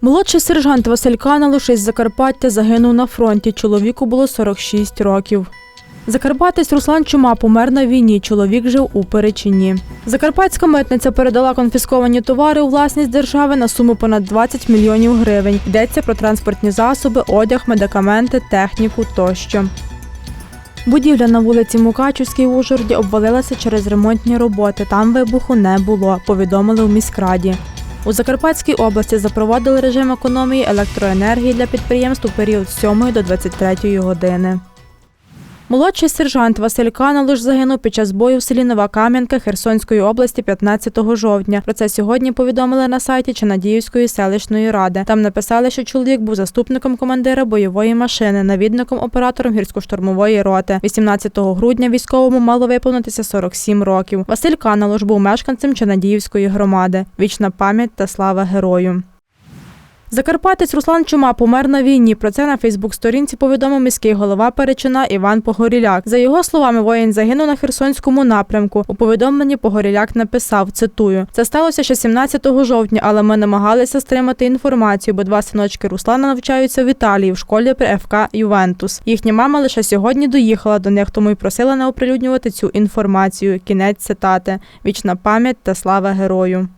Молодший сержант Василь Каналуш із Закарпаття загинув на фронті. Чоловіку було 46 років. Закарпатець Руслан Чума помер на війні. Чоловік жив у Перечині. Закарпатська митниця передала конфісковані товари у власність держави на суму понад 20 мільйонів гривень. Йдеться про транспортні засоби, одяг, медикаменти, техніку тощо. Будівля на вулиці Мукачівській в Ужгороді обвалилася через ремонтні роботи. Там вибуху не було, повідомили у міськраді. У Закарпатській області запровадили режим економії електроенергії для підприємств у період з 7 до 23 години. Молодший сержант Василь Каналуш загинув під час бою в селі Нова Кам'янка Херсонської області 15 жовтня. Про це сьогодні повідомили на сайті Чинадіївської селищної ради. Там написали, що чоловік був заступником командира бойової машини, навідником оператором гірсько-штурмової роти. 18 грудня військовому мало виповнитися 47 років. Василь Каналуш був мешканцем Чинадіївської громади. Вічна пам'ять та слава герою. Закарпатець Руслан Чума помер на війні. Про це на Фейсбук-сторінці повідомив міський голова Перечина Іван Погоріляк. За його словами, воїн загинув на Херсонському напрямку. У повідомленні Погоріляк написав: цитую: це сталося ще 17 жовтня, але ми намагалися стримати інформацію, бо два синочки Руслана навчаються в Італії в школі при ФК Ювентус. Їхня мама лише сьогодні доїхала до них, тому й просила не оприлюднювати цю інформацію. Кінець цитати: Вічна пам'ять та слава герою.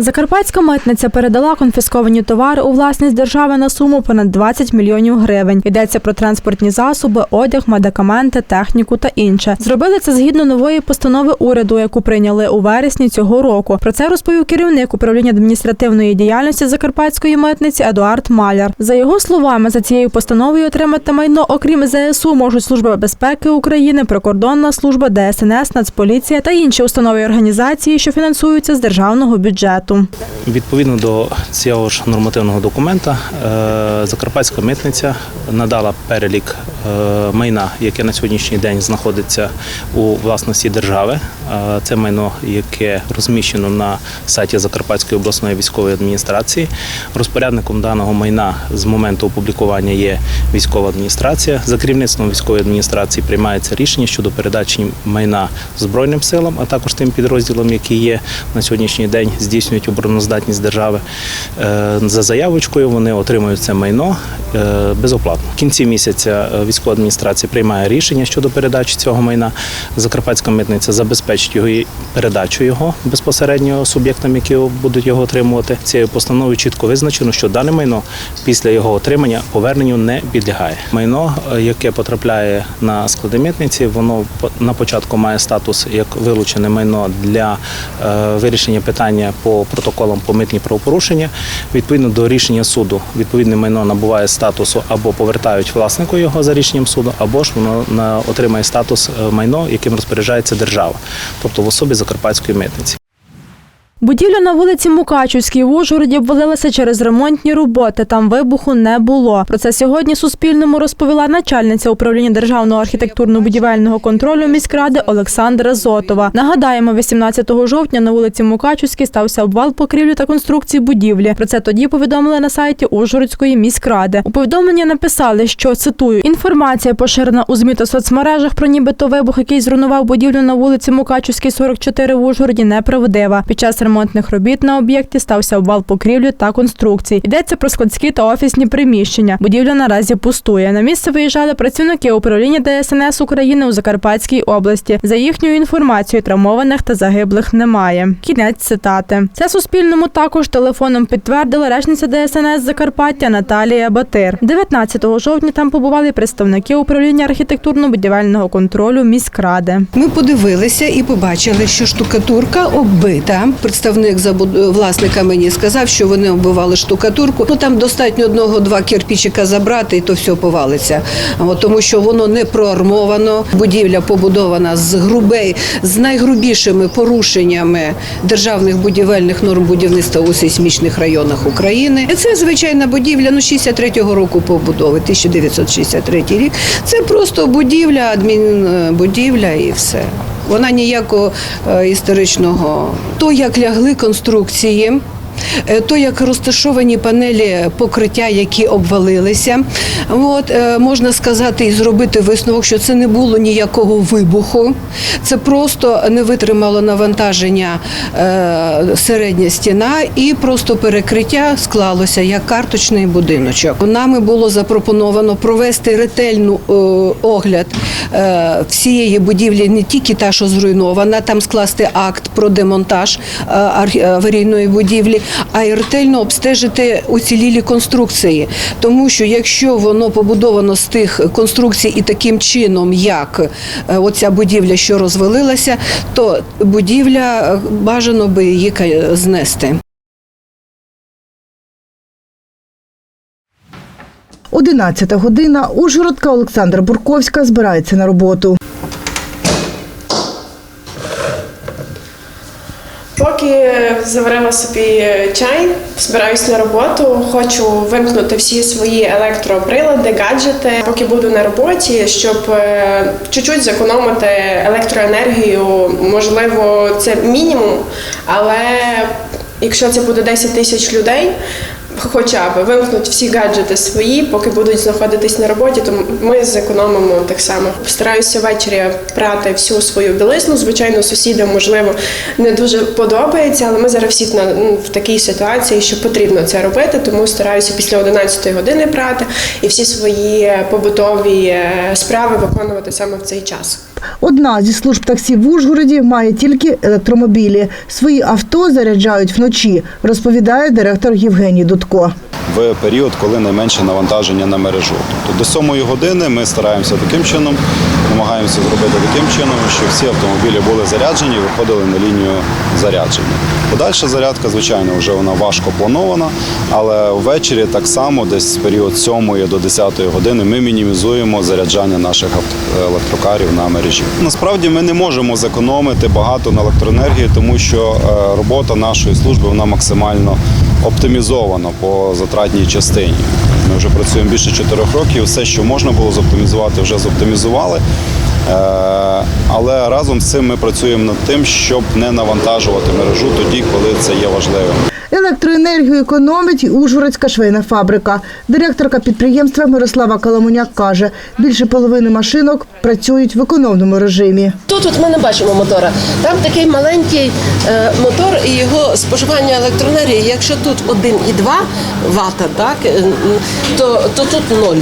Закарпатська митниця передала конфісковані товари у власність держави на суму понад 20 мільйонів гривень. Йдеться про транспортні засоби, одяг, медикаменти, техніку та інше. Зробили це згідно нової постанови уряду, яку прийняли у вересні цього року. Про це розповів керівник управління адміністративної діяльності Закарпатської митниці Едуард Маляр. За його словами, за цією постановою отримати майно, окрім ЗСУ, можуть Служба безпеки України, Прикордонна служба, ДСНС, Нацполіція та інші установи і організації, що фінансуються з державного бюджету. Відповідно до цього ж нормативного документа, е, Закарпатська митниця надала перелік е, майна, яке на сьогоднішній день знаходиться у власності держави. Е, Це майно, яке розміщено на сайті Закарпатської обласної військової адміністрації. Розпорядником даного майна з моменту опублікування є військова адміністрація. За керівництвом військової адміністрації приймається рішення щодо передачі майна Збройним силам, а також тим підрозділам, які є на сьогоднішній день здійснюють обороноздатність держави. Е, За заявочкою вони отримують це майно е, безоплатно. В кінці місяця е, військова адміністрація приймає рішення щодо передачі цього майна. Закарпатська митниця забезпечить його і передачу його безпосередньо суб'єктам, які будуть його отримувати. Цією постановою чітко визначено, що дане майно після його отримання поверненню не підлягає. Майно, яке потрапляє на склади митниці, воно на початку має статус як вилучене майно для вирішення питання по протоколам по митні правопорушення. Відповідно до рішення суду, відповідне майно набуває статусу або повертають власнику його за рішенням суду, або ж воно отримає статус е, майно, яким розпоряджається держава, тобто в особі Закарпатської митниці. Будівля на вулиці Мукачівській в Ужгороді обвалилася через ремонтні роботи. Там вибуху не було. Про це сьогодні Суспільному розповіла начальниця управління державного архітектурно-будівельного контролю міськради Олександра Зотова. Нагадаємо, 18 жовтня на вулиці Мукачівській стався обвал покрівлі та конструкції будівлі. Про це тоді повідомили на сайті Ужгородської міськради. У повідомленні написали, що цитую інформація поширена у змі та соцмережах про нібито вибух, який зруйнував будівлю на вулиці Мукачівській, 44 в Ужгороді, неправдива. Під час ремонтних робіт на об'єкті стався обвал покрівлі та конструкцій. Йдеться про складські та офісні приміщення. Будівля наразі пустує. На місце виїжджали працівники управління ДСНС України у Закарпатській області. За їхньою інформацією, травмованих та загиблих немає. Кінець цитати. Це Суспільному також телефоном підтвердила речниця ДСНС Закарпаття Наталія Батир. 19 жовтня там побували представники управління архітектурно-будівельного контролю міськради. Ми подивилися і побачили, що штукатурка оббита. Представник власника мені сказав, що вони оббивали штукатурку. Ну там достатньо одного-два кирпичика забрати, і то все повалиться. От, тому що воно не проармовано. Будівля побудована з грубей, з найгрубішими порушеннями державних будівельних норм будівництва у сейсмічних районах України. Це звичайна будівля, ну 63-го року побудови, 1963 рік. Це просто будівля, адмінбудівля і все. Вона ніякого е, історичного. То, як лягли конструкції, то як розташовані панелі покриття, які обвалилися. От, е, можна сказати і зробити висновок, що це не було ніякого вибуху, це просто не витримало навантаження е, середня стіна і просто перекриття склалося як карточний будиночок. Нами було запропоновано провести ретельну е, огляд е, всієї будівлі, не тільки та, що зруйнована, там скласти акт про демонтаж е, аварійної будівлі, а й ретельно обстежити уцілілі конструкції. Тому що якщо воно побудовано з тих конструкцій і таким чином, як е, оця будівля, що розвалилася, то будівля е, бажано би її знести. 11 година. Ужгородка Олександра Бурковська збирається на роботу. Поки заварила собі чай, збираюсь на роботу, хочу вимкнути всі свої електроприлади, гаджети, поки буду на роботі, щоб е, чуть-чуть зекономити електроенергію. Можливо, це мінімум, але якщо це буде 10 тисяч людей. Хоча б вимкнуть всі гаджети свої, поки будуть знаходитись на роботі, то ми зекономимо так само. Стараюся ввечері прати всю свою білизну. Звичайно, сусідам можливо не дуже подобається, але ми зараз всі на ну, в такій ситуації, що потрібно це робити. Тому стараюся після 11 години прати і всі свої побутові е, справи виконувати саме в цей час. Одна зі служб таксі в Ужгороді має тільки електромобілі. Свої авто заряджають вночі, розповідає директор Євгеній Дудко. В період, коли найменше навантаження на мережу. Тобто до 7 години ми стараємося таким чином, намагаємося зробити таким чином, щоб всі автомобілі були заряджені і виходили на лінію зарядження. Подальша зарядка, звичайно, вже вона важко планована, але ввечері так само, десь з період 7 до 10 години, ми мінімізуємо заряджання наших електрокарів на мережі. Насправді ми не можемо зекономити багато на електроенергії, тому що е, робота нашої служби вона максимально оптимізована по затратній частині. Ми вже працюємо більше чотирьох років. Все, що можна було зоптимізувати, вже зоптимізували. Е, Але разом з цим ми працюємо над тим, щоб не навантажувати мережу тоді, коли це є важливим. Електроенергію економить і Ужгородська швейна фабрика. Директорка підприємства Мирослава Каламуняк каже, більше половини машинок працюють в економному режимі. Тут от ми не бачимо мотора. Там такий маленький е, мотор і його споживання електроенергії. Якщо тут 1,2 вата, так, е, то, то тут 0,2.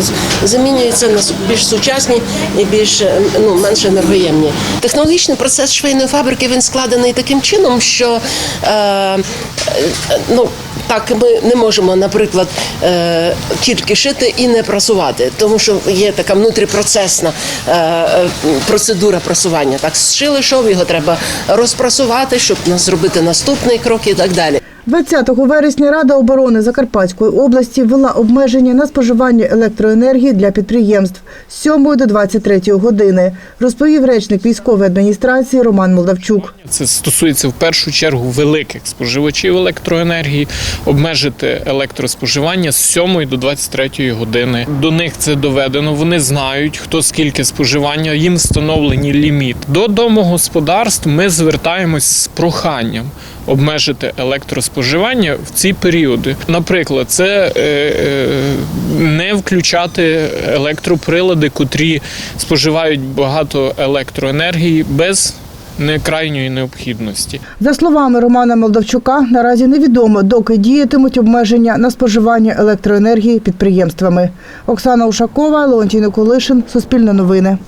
З- Замінюється на більш сучасні і більш е, ну, менш енергоємні. Технологічний процес швейної фабрики він складений таким чином, що е, е, ну, так ми не можемо, наприклад, е, тільки шити і не прасувати, тому що є така внутріпроцесна е, е, процедура прасування. Так, зшили шов, його треба розпрасувати, щоб зробити наступний крок і так далі. 20 вересня Рада оборони Закарпатської області ввела обмеження на споживання електроенергії для підприємств з 7 до 23 години, розповів речник військової адміністрації Роман Молдавчук. Це стосується в першу чергу великих споживачів електроенергії, обмежити електроспоживання з 7 до 23 години. До них це доведено. Вони знають, хто скільки споживання, їм встановлені ліміт. До домогосподарств ми звертаємось з проханням. Обмежити електроспоживання в ці періоди. Наприклад, це е, е, не включати електроприлади, котрі споживають багато електроенергії без не крайньої необхідності. За словами Романа Молдавчука, наразі невідомо, доки діятимуть обмеження на споживання електроенергії підприємствами. Оксана Ушакова, Леонтій Николишин, Суспільне новини.